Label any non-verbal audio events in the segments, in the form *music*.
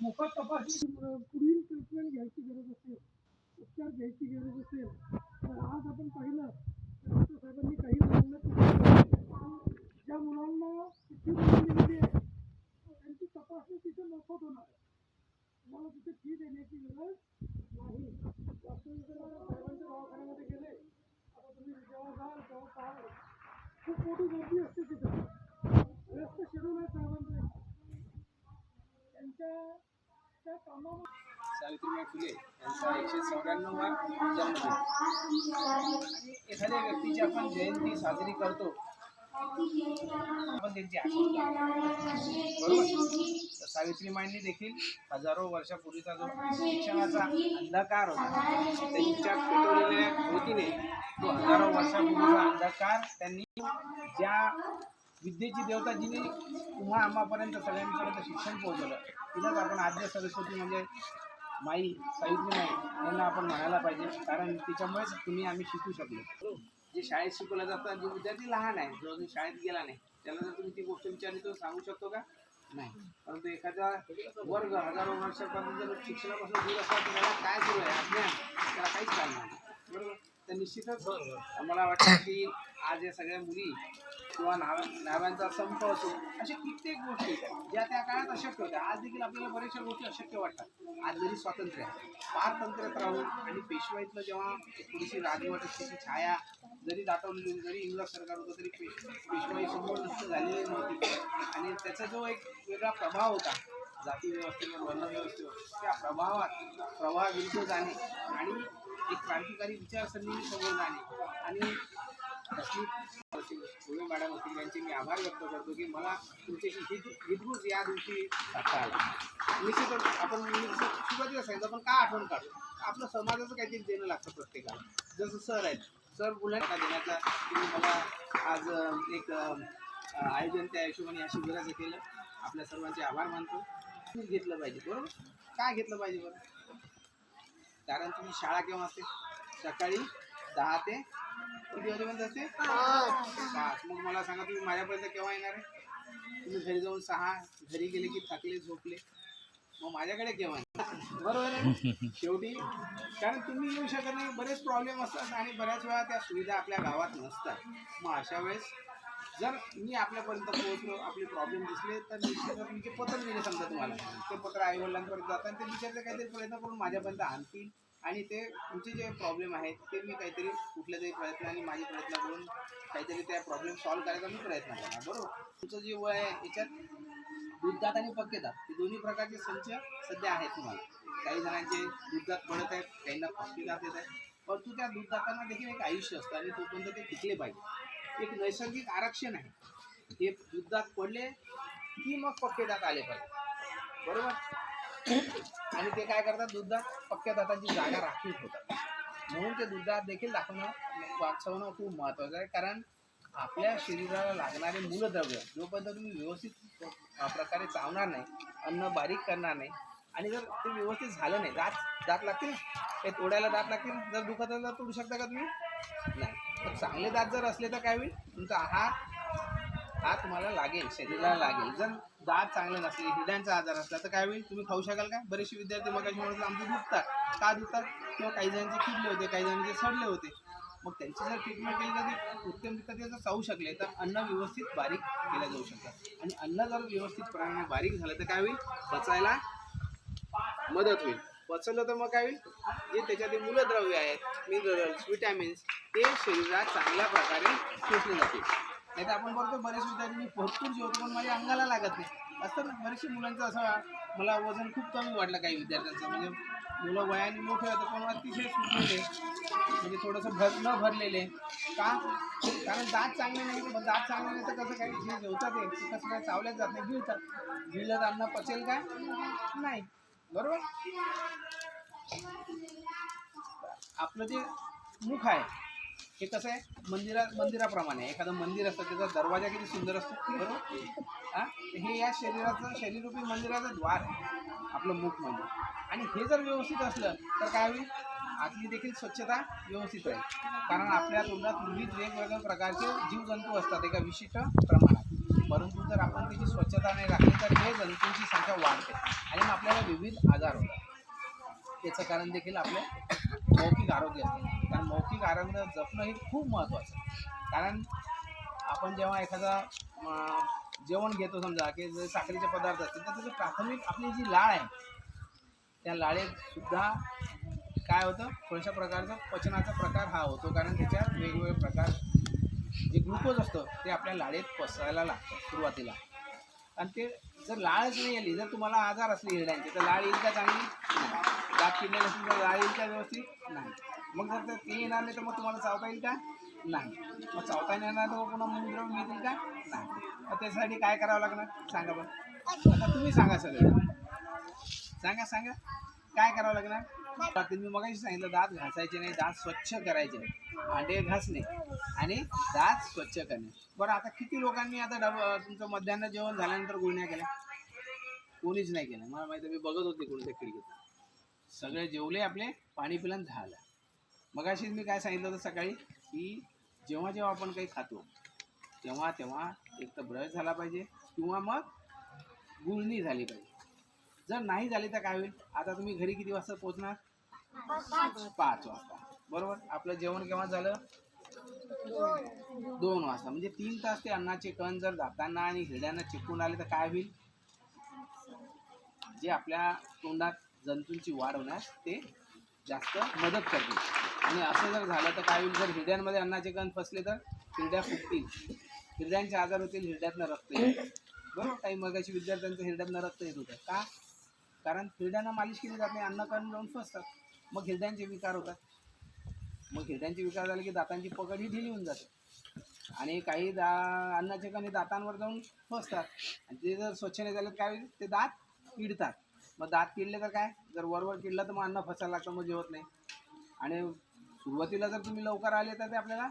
मोफत तपासणी पुढील ट्रीटमेंट घ्यायची गरज असेल उपचार घ्यायची गरज असेल तर आज आपण पाहिलं तर डॉक्टर साहेबांनी काही मुलांना ज्या मुलांना चिठ्ठी म्हणजे त्यांची तपासणी तिथे मोफत होणार. आहे तिथे फी देण्याची गरज नाही. डॉक्टर साहेबांच्या दवाखान्यामध्ये गेले तुम्ही जेव्हा जाल तेव्हा पाहाल खूप मोठी गर्दी असते तिथं व्यस्त शेड्यूल आहे साहेबांचं त्यांच्या त्या कामामध्ये सावित्रीबाई फुले यांचा एकशे चौऱ्याण्णववा जन्मदिन एखाद्या व्यक्तीची आपण जयंती साजरी करतो. बरोबर. तर सावित्रीबाईंनी देखील हजारो वर्षापूर्वीचा जो शिक्षणाचा अंधकार होता त्यांच्या पेटवलेल्या ज्योतीने तो हजारो वर्षापूर्वीचा अंधकार त्यांनी ज्या विद्येची देवता जिने तुम्हा आम्हापर्यंत सगळ्यांपर्यंत शिक्षण पोहोचवलं तिलाच आपण आद्य सरस्वती म्हणजे माई सावित्री माई यांना आपण म्हणायला पाहिजे कारण तिच्यामुळेच तुम्ही आम्ही शिकू शकलो. जे शाळेत शिकवलं जातं जे विद्यार्थी लहान आहे जो अजून शाळेत गेला नाही त्याला जर तुम्ही ती गोष्ट विचारली तर सांगू शकतो का? नाही. परंतु एखादा वर्ग हजारो वर्षापर्यंत जर शिक्षणापासून दूर असला तर त्याला काय सुरू आहे? अज्ञान. त्याला काहीच करणार नाही. बरोबर? तर निश्चितच मला वाटतं की आज या सगळ्या मुली किंवा नाव नावांचा संप असो अशा कित्येक गोष्टी ज्या त्या काळात अशक्य होत्या. आज देखील आपल्याला बऱ्याचशा गोष्टी अशक्य वाटतात. आज जरी स्वातंत्र्य आहे पारतंत्र्यात राहून आणि पेशवाईतलं जेव्हा थोडीशी राजवट असण्याची छाया जरी दाटवलेली जरी इंग्रज सरकार होतं तरी पे पेशवाई समोर नष्ट झालेली नव्हती. आणि त्याचा जो एक वेगळा प्रभाव होता जाती व्यवस्थेवर वर्णव्यवस्थेवर त्या प्रभावात प्रवाहाविरुद्ध जाणे आणि एक क्रांतिकारी विचारसरणी समोर जाणे. आणि फुले मॅडम असतील यांचे मी आभार व्यक्त करतो की मला तुमच्याशी हित हितगुज या दिवशी साधता निश्चितच आपण सुरुवातीला सांगितलं आपण का आठवण काढतो आपलं समाजाचं काहीतरी देणं लागतं प्रत्येकाला. जसं सर आहेत सर बुलढाणा देण्याचा तुम्ही मला आज एक आयोजन त्या हिशोबाने या शिबिराचं केलं. आपल्या सर्वांचे आभार मानतो. तुम्ही घेतलं पाहिजे बरोबर? काय घेतलं पाहिजे बरं? कारण तुम्ही शाळा केव्हा असते? सकाळी दहा ते किती वाजेपर्यंत असते पाच मग मला सांगा तुम्ही माझ्यापर्यंत केव्हा येणार आहे? तुम्ही घरी जाऊन सहा घरी गेले की थकले झोपले. मग माझ्याकडे केव्हा येणार? बरोबर आहे ना? *laughs* शेवटी कारण तुम्ही येऊ शकत नाही. बरेच प्रॉब्लेम असतात आणि बऱ्याच वेळा त्या सुविधा आपल्या गावात नसतात. मग अशा वेळेस जर मी आपल्यापर्यंत पोहोचलो आपले प्रॉब्लेम दिसले तर निश्चितच मी ते पत्र दिले समजा तुम्हाला. ते पत्र आईवडिलांपर्यंत जातं आणि ते बिचारले काहीतरी प्रयत्न करून माझ्यापर्यंत आणतील. आणि ते तुमचे जे प्रॉब्लेम आहेत ते मी काहीतरी कुठल्या तरी प्रयत्न आणि माझे प्रयत्न करून काहीतरी त्या प्रॉब्लेम सॉल्व्ह करायचा मी प्रयत्न करणार बरोबर? तुमचं जे वय आहे याच्यात दुधात आणि पक्केदात हे दोन्ही प्रकारचे संच सध्या आहेत तुम्हाला. काही जणांचे दुधात पडत आहेत काहींना पक्केदात येत आहेत. परंतु त्या दुधदातांना देखील एक आयुष्य असतं आणि तोपर्यंत ते टिकले पाहिजे. एक नैसर्गिक आरक्षण आहे. हे दुधात पडले की मग पक्केदात आले पाहिजे. बरोबर? आणि ते काय करतात दुधात पक्क्या दातांची जागा राखीव होतात म्हणून ते दुधात देखील दाखवणं वाचवणं खूप महत्त्वाचं आहे. कारण आपल्या शरीराला लागणारे मूलद्रव्य जोपर्यंत तुम्ही व्यवस्थित प्रकारे चावणार नाही अन्न बारीक करणार नाही आणि जर ते व्यवस्थित झालं नाही दात दात लागतील? ते तोडायला दात लागतील? जर दुखत असेल तर तोडू शकता का तुम्ही? नाही. तर चांगले दात जर असले तर काय होईल? तुमचा आहार हा तुम्हाला लागेल शरीराला लागेल. जर दात चांगले नसले हिरड्यांचा आजार असला तर काय होईल? तुम्ही खाऊ शकाल का बरेचसे विद्यार्थी मग म्हणतात आमचे दुखतात. का दुखतात? किंवा काही जणांचे खिडले होते काही जणांचे सडले होते. मग त्यांची जर ट्रीटमेंट केली तर ते उत्तमरित्या ते जर चावू शकले तर अन्न व्यवस्थित बारीक केलं जाऊ शकतं. आणि अन्न जर व्यवस्थित प्रमाणात बारीक झालं तर काय होईल? पचायला मदत होईल. पचलं तर मग काय होईल? जे त्याच्यात मूलद्रव्य आहेत मिनरल्स विटॅमिन्स ते शरीरात चांगल्या प्रकारे शोषले जातील. नाही तर आपण बघतो बरेच विद्यार्थी मी भरपूर जेवतो पण माझ्या अंगाला लागत नाही. असं बरेचसे मुलांचं असं मला वजन खूप कमी वाटलं काही विद्यार्थ्यांचं. म्हणजे मुलं वयाने मोठे होतं पण अतिशय सुटलेले. म्हणजे थोडंसं भर न भरलेले. का? कारण दात चांगले नाही मग दात चांगले नाही तर कसं काही जे जेवतात ते ते कसं काय चावल्याच जात नाही. गिळतात गिळलं तर अन्न पचेल काय नाही. बरोबर? आपलं जे मुख आहे हे कसं आहे? मंदिरा मंदिराप्रमाणे. एखादं मंदिर असतं त्याचा दरवाजा किती सुंदर असतो बरोबर? हां? हे या शरीराचं शरीररूपी मंदिराचं द्वार आहे आपलं मुख म्हणजे आणि हे जर व्यवस्थित असलं तर काय होईल? आतली देखील स्वच्छता व्यवस्थित राहील. कारण आपल्या तोंडात विविध वेगवेगळ्या प्रकारचे जीवजंतू असतात एका विशिष्ट प्रमाणात. परंतु जर आपण त्याची स्वच्छता नाही राखली तर हे जंतूंची संख्या वाढते आणि मग आपल्याला विविध आजार होतात. त्याचं कारण देखील आपलं मौखिक आरोग्य असते. कारण मौखिक आरोग्य जपणं हे खूप महत्त्वाचं आहे. कारण आपण जेव्हा एखादा जेवण घेतो समजा की जर साखरेचे पदार्थ असतील तर त्याचं प्राथमिक आपली जी लाळ आहे त्या लाळेत सुद्धा काय होतं? थोड्याशा प्रकारचा पचनाचा प्रकार हा होतो. कारण त्याच्यात वेगवेगळे प्रकार जे ग्लुकोज असतं ते आपल्या लाळेत पसरायला लागतं सुरुवातीला. आणि ते जर लाळच नाही आली जर तुम्हाला आजार असले हिरड्यांचे तर लाळ येईल का चांगली? दात किडलेले असतील तर लाळ येईल का व्यवस्थित? नाही. मग जर ते- ते येणार नाही तर मग तुम्हाला चावता येईल का? नाही. मग चावता नाही येणार तर पुन्हा मूलद्रव मिळतील का? नाही. मग त्यासाठी काय करावं लागणार? सांगा बरं. आता तुम्ही सांगा सगळं. सांगा सांगा. काय करावं लागणार? तुम्ही मगाशी सांगितलं दात घासायचे नाही दात स्वच्छ करायचे नाही. भांडे घासणे आणि दात स्वच्छ करणे. बरं आता किती लोकांनी आता डब तुमचं मध्यान्ह जेवण झाल्यानंतर गुळण्या केल्या? कोणीच नाही केलं. मला माहिती आहे, मी बघत होते कोणत्या खिडकीत. सगळे जेवले आपले पाणी पिलन झालं. मगाशीच मी काय सांगितलं होतं सकाळी की जेव्हा जेव्हा आपण काही खातो तेव्हा तेव्हा एक तर ब्रश झाला पाहिजे किंवा मग गुळणी झाली पाहिजे. जर नाही झाली तर काय होईल? आता तुम्ही घरी किती वाजता पोहोचणार? पाच वाजता. बरोबर? आपलं जेवण केव्हा झालं? दोन वाजता. म्हणजे तीन तास ते अन्नाचे कण जर दातांना आणि हिरड्यांना चिकून आले तर काय होईल? जे आपल्या तोंडात जंतूंची वाढ होण्यास ते जास्त मदत करतील. आणि असं जर झालं तर काय होईल? जर हिरड्यांमध्ये अन्नाचे कण फसले तर हिरड्या फुटतील. हिरड्यांचे आजार होतील हिरड्यातनं रक्त येईल. बरोबर? काही मगाशी विद्यार्थ्यांचं हिरड्यातनं रक्त येत होतं. का? कारण हिरड्यांना मालिश केली जात नाही अन्न कण जाऊन फसतात. मग हिरड्यांचे विकार होतात. मग हिरड्यांचे विकार झाले की दातांची पकड ही ढिली होऊन जाते. आणि काही दा अन्नाचे कण हे दातांवर जाऊन फसतात. आणि ते जर स्वच्छ नाही झालं काय होईल? ते दात किडतात. मग दात किडले तर काय? जर वरवर किडलं तर मग अन्न फसायला लागतं मग जेवत नाही. आणि सुरुवातीला जर तुम्ही लवकर आले तर ते आपल्याला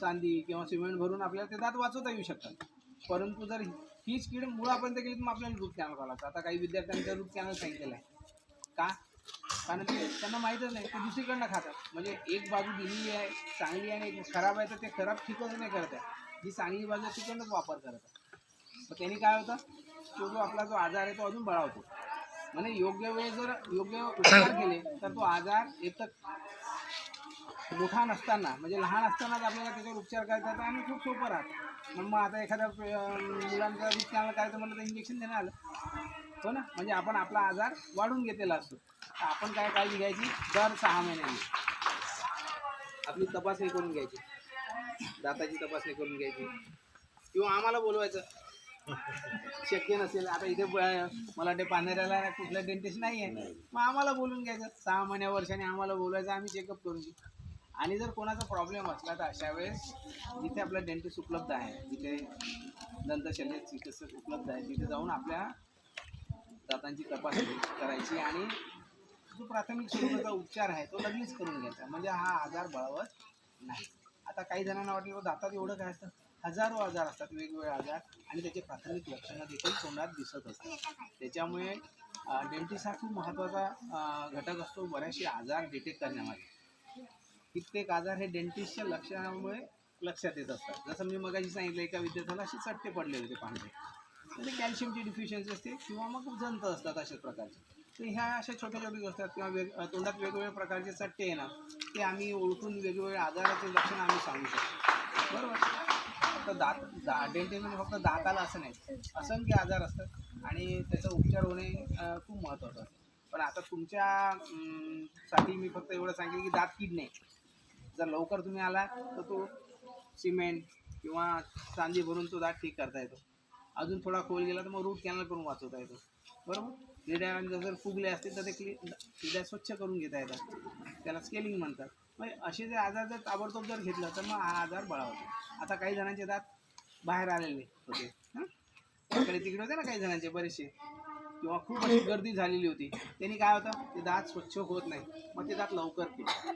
चांदी किंवा सिमेंट भरून आपल्याला ते दात वाचवता येऊ शकतात. परंतु जर हीच कीड मुळापर्यंत गेली तर मग आपल्याला रूट कॅनल करावं लागतं. आता काही विद्यार्थ्यांचं रूट कॅनल सांगितलेलं आहे. का? कारण ते त्यांना माहीतच नाही ते दुसरीकडनं खातात. म्हणजे एक बाजू दिलेली आहे चांगली आणि एक खराब आहे तर ते खराब ठीकच नाही करत आहे. जी चांगली बाजू आहे तिकडनंच वापर करत आहे. मग त्यांनी काय होतं? तो जो आपला जो आजार आहे तो अजून बळावतो. म्हणजे योग्य वेळ जर योग्य उपचार केले तर तो आजार एक तर मोठा नसताना म्हणजे लहान असतानाच आपल्याला त्याच्यावर उपचार करता येतात आणि खूप सोपं राहतं. मग मग आता एखाद्या मुलांचा रूट चांगला करायचं म्हणलं तर इंजेक्शन देणं आलं. हो ना? म्हणजे आपण आपला आजार वाढून घेतलेला असतो. तर आपण काय काळजी घ्यायची? दर सहा महिन्यांनी. आपली तपासणी करून घ्यायची. दाताची तपासणी करून घ्यायची. किंवा आम्हाला बोलवायचं. शक्य नसेल. आता इथे मला वाटते पानेऱ्याला कुठलं डेंटिस्ट नाही आहे मग आम्हाला बोलून घ्यायचं. सहा महिन्या वर्षाने आम्हाला बोलवायचं. आम्ही चेकअप करून घेऊ. आणि जर कोणाचा प्रॉब्लेम असला तर अशा वेळेस जिथे आपला डेंटिस्ट उपलब्ध आहे. जिथे दंतशल्य चिकित्सक उपलब्ध आहे. तिथे जाऊन आपल्या दातांची तपासणी करायची आणि जो प्राथमिक स्वरूपाचा उपचार आहे तो लगेच करून घ्यायचा. म्हणजे हा आजार बळावत नाही. आता काही जणांना वाटलं दातात एवढं काय असतं? हजारो आजार असतात वेगवेगळे आजार आणि त्याचे प्राथमिक लक्षणं देखील तोंडात दिसत असतात. त्याच्यामुळे डेंटिस्ट हा खूप महत्त्वाचा घटक असतो. बरेचसे आजार डिटेक्ट करण्यामध्ये कित्येक आजार हे डेंटिस्टच्या लक्षणामुळे लक्षात येत असतात. जसं मी मगाशी सांगितलं एका विद्यार्थ्याला असे चट्टे पडले होते पांढरे. म्हणजे कॅल्शियमची डिफिशियन्सी असते किंवा मग जंत असतात अशाच प्रकारचे. तर ह्या अशा छोट्या छोट्या गोष्टी असतात किंवा वेग तोंडात वेगवेगळ्या प्रकारचे चट्टे येणार ते आम्ही ओळखून वेगवेगळ्या आजाराचे लक्षण आम्ही सांगू शकतो. बरोबर? तर दात दा डेंटिस्ट म्हणजे फक्त दाताला असं नाही असंख्य आजार असतात आणि त्याचा उपचार होणे खूप महत्त्वाचं असतं. पण आता तुमच्या साठी मी फक्त एवढं सांगेन की दात किडणे जर लवकर तुम्ही आला तर तो सिमेंट किंवा चांदी भरून तो दात ठीक करता येतो. अजून थोडा खोल गेला तर मग रूट कॅनल करून वाचवता येतो. बरोबर? किड्या जर फुगले असतील तर ते क्ली किड्या स्वच्छ करून घेता येतात. त्याला स्केलिंग म्हणतात. मग असे जे आजार जर ताबडतोब जर घेतलं तर मग हा आजार बळा होतो. आता काही जणांचे दात बाहेर आलेले होते हं? इकडे तिकडे होते ना काही जणांचे बरेचसे. किंवा खूप अशी गर्दी झालेली होती. त्यांनी काय होतं? ते दात स्वच्छ होत नाही. मग ते दात लवकर पिळतात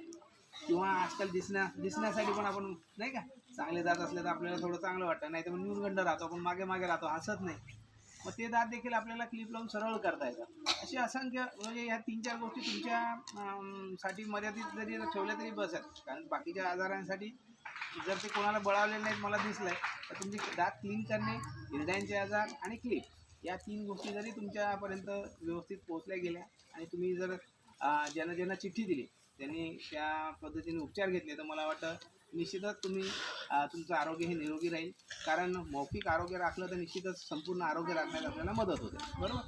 किंवा आजकाल दिसण्या दिसण्यासाठी पण आपण नाही का चांगले दात असले तर आपल्याला थोडं चांगलं वाटतं नाही तर मग न्यूनगंड राहतो आपण मागे मागे राहतो हसत नाही. मग ते दात देखील आपल्याला क्लिप लावून सरळ करता येतात. असे असंख्य म्हणजे ह्या तीन चार गोष्टी तुमच्या साठी मर्यादित जरी ठेवल्या तरी बस आहेत. कारण बाकीच्या आजारांसाठी जर ते कोणाला बळावलेलं नाहीत मला दिसलंय तर तुमचे दात क्लीन करणे हिरड्यांचे आजार आणि क्लिप या तीन गोष्टी जरी तुमच्यापर्यंत व्यवस्थित पोहोचल्या गेल्या आणि तुम्ही जर ज्यांना ज्यांना चिठ्ठी दिली त्यांनी त्या पद्धतीने उपचार घेतले. तर मला वाटतं निश्चितच तुम्ही तुमचं आरोग्य हे निरोगी राहील. कारण मौखिक आरोग्य राखलं तर निश्चितच संपूर्ण आरोग्य राखण्यात आपल्याला मदत होते. बरोबर?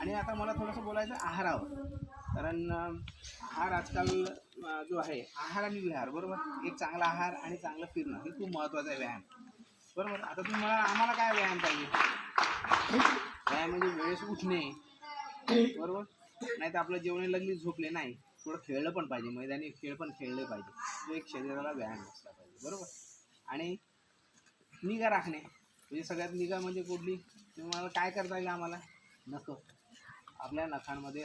आणि आता मला थोडंसं बोलायचं आहारावर. कारण आहार आजकाल जो आहे आहार आणि विहार बरोबर? एक चांगला आहार आणि चांगलं फिरणं हे खूप महत्त्वाचं आहे व्यायाम. बरोबर? आता तुम्ही मला आम्हाला काय व्यायाम पाहिजे? व्यायाम म्हणजे वेळेस उठणे. बरोबर? नाही तर आपलं जेवणे लगली झोपले नाही. थोडं खेळलं पण पाहिजे मैदानी खेळ पण खेळले पाहिजे. तो एक शरीराला व्यायाम असला पाहिजे बरोबर? आणि निगा राखणे म्हणजे सगळ्यात निगा म्हणजे कुठली? तुम्हाला काय करता येईल आम्हाला? नखं. आपल्या नखांमध्ये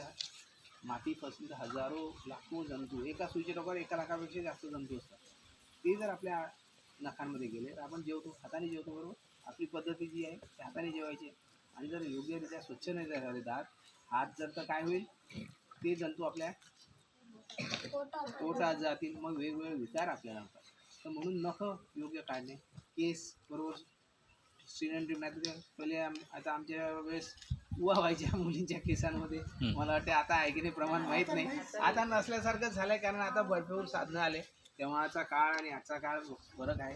माती फसली हजारो लाखो जंतू एका सुईच्या टोकावर एका लाखापेक्षा जास्त जंतू असतात. ते जर आपल्या नखांमध्ये गेले तर आपण जेवतो हाताने जेवतो बरोबर? आपली पद्धती जी आहे ती हाताने जेवायची आणि जर योग्यरित्या स्वच्छ नाही झाले दात हात जर तर काय होईल? ते जंतू आपल्या पोटात जातील मग वेगवेगळे विकार आपल्याला होतात. तर म्हणून नख योग्य काढणे केस बरोबर तर पहिले आता आमच्या वेळेस उवा व्हायच्या मुलींच्या केसांमध्ये. मला वाटते आता आहे की नाही प्रमाण माहीत नाही. आता नसल्यासारखं झालंय कारण आता भरपूर साधनं आले. तेव्हाचा काळ आणि आजचा काळ फरक आहे